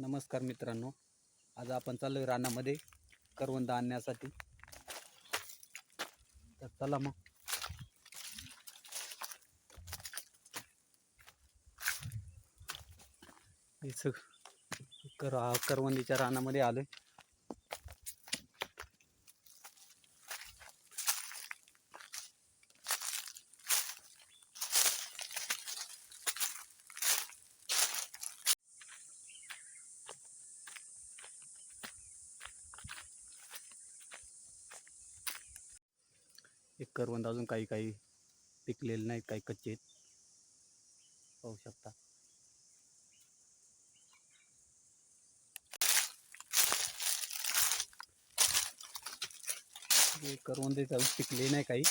नमस्कार मित्रांनो. आज आपण चाललोय रानामध्ये करवंद आणण्यासाठी. तर चला मग. हे सग कर करवंदीच्या रानामध्ये आलोय. एक करवंद अजून काही काही पिकलेले नाहीत काही कच्चे आहेत. पाहू शकता. करवंदे करवंद अजून पिकले नाही काही.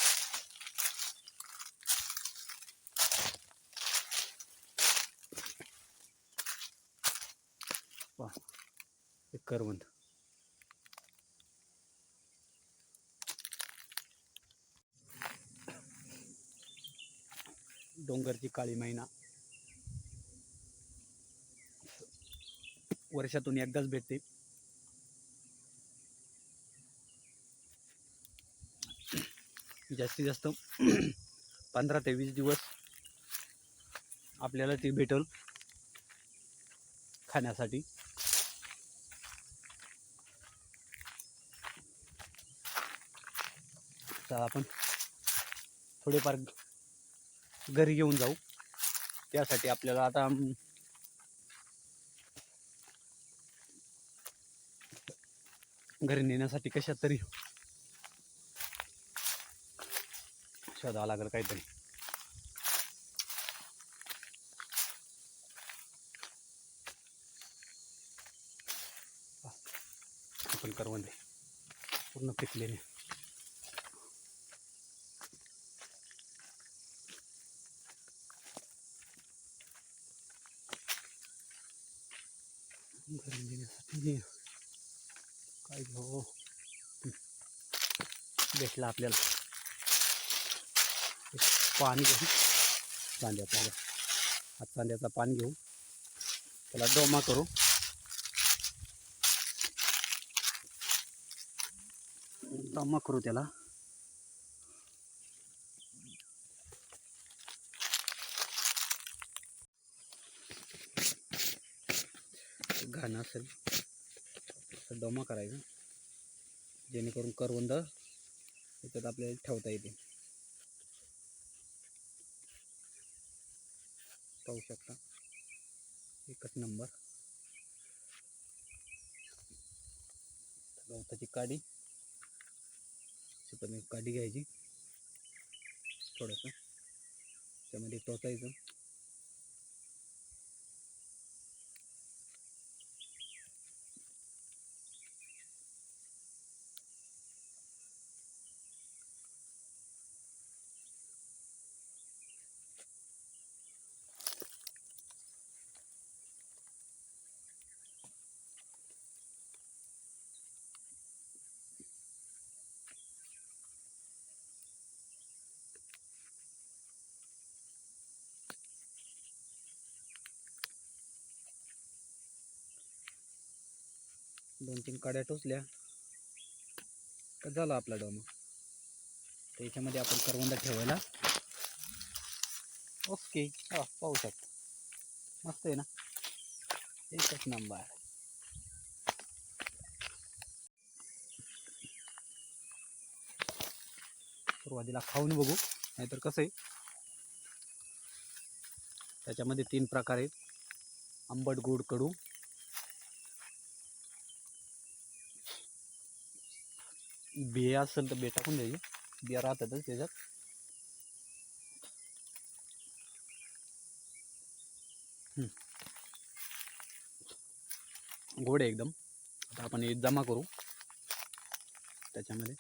करवंद. डोंगरची काळी मैना. वर्षातून एकदाच भेटते. जास्तीत जास्त पंधरा ते वीस दिवस आपल्याला ती भेटल खाण्यासाठी. तर आपण थोडेफार घरी घेऊन जाऊ. त्यासाठी आपल्याला आता घरी नेण्यासाठी कशा तरी शोधावं लागेल काहीतरी. आपण करवंदे. पूर्ण पिकलेले. घरी नेण्यासाठी काय घेऊ भेटला आपल्याला. पाणी घेऊ चांद्याचा हा चांद्याचा पाणी घेऊ त्याला डोमा करू. डोमा करू त्याला. घाण असेल. तर डोमा करायचा. जेणेकरून करवंद त्याच्यात आपल्याला ठेवता येते पाहू शकता. एकच नंबर. गवताची काडी. पण एक काडी घ्यायची. थोडंसं. त्यामध्ये टोचायचं. दोन तीन काड्या टोचल्या का झाला आपला डोमा. तर याच्यामध्ये आपण करवंदा ठेवायला. ओके हा पाहू शकतो. मस्त आहे ना? एकच नंबर सुरुवातीला खाऊन बघू नाहीतर कसं आहे? त्याच्यामध्ये तीन प्रकार आहेत. आंबट गोड कडू. बिया असेल तर बिया टाकून द्यायची. बिया राहतातच त्याच्यात. गोड आहे एकदम. आता आपण हे जमा करू. त्याच्यामध्ये.